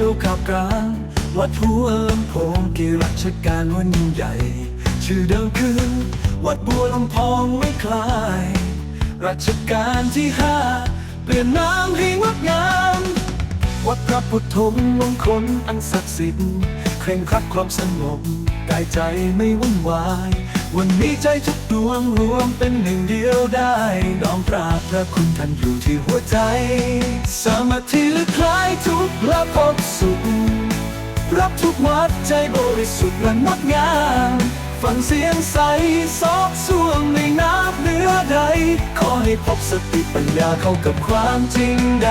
เราขับกลางวัดหัวลำโพงกี่รัชการวันยิ่งใหญ่ ชื่อเดิมคือ วัดบัวลำพองไม่คลาย รัชกาลที่ห้าเปลี่ยนน้ำให้งดงาม วัดพระพุทธมมงคลอันศักดิ์สิทธิ์เคร่งครัดความสงบกายใจไม่วุ่นวาย วันนี้ใจทุกดวงรวมเป็นหนึ่งเดียวได้น้อมกราบพระคุณท่านอยู่ที่หัวใจ สามัคคีหรือคลายทุกข์และพบสุข รับทุกวัดใจบริสุทธิ์และงดงามฟังเสียงใสซอกสวงในน้ำเนื้อใด ขอให้พบสติปัญญาเข้ากับความจริงใด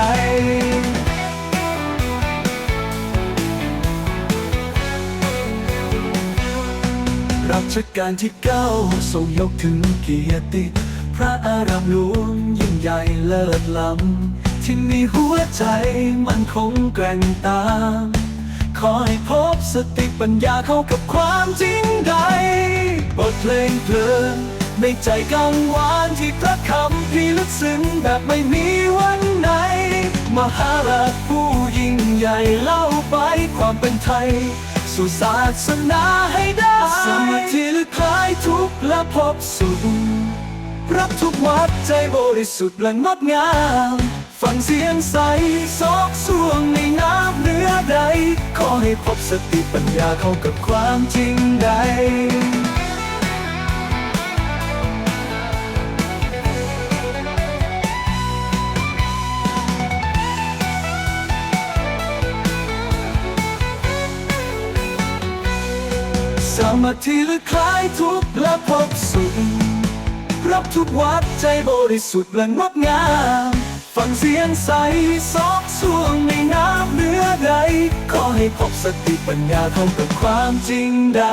รัชกาลที่เก้าทรงยกถึงเกียรติ พระอารามหลวงยิ่งใหญ่เลิศล้ำ ที่มีหัวใจมันคงแกร่งตาม ขอให้พบสติปัญญาเข้ากับความจริงใด บทเพลงเพลินในใจกังวานที่พระคำพี่ลึกซึ้งแบบไม่มีวันไหน มหาราชผู้ยิ่งใหญ่เล่าไปความเป็นไทย สู่ศาสนาให้ได้ สมาธิหรือคลายทุกข์และพบสุขรับทุกวัดใจบริสุทธิ์และงดงาม ฟังเสียงใสซอกสวงในน้ำเนื้อใด ขอให้พบสติปัญญาเข้ากับความจริงใด สามัคคีหรือคลายทุกข์และพบสุขรับทุกวัดใจบริสุทธิ์และงดงาม ฟังเสียงใสซอกสวงในน้ำเนื้อใด ขอให้พบสติปัญญาเข้ากับความจริงใด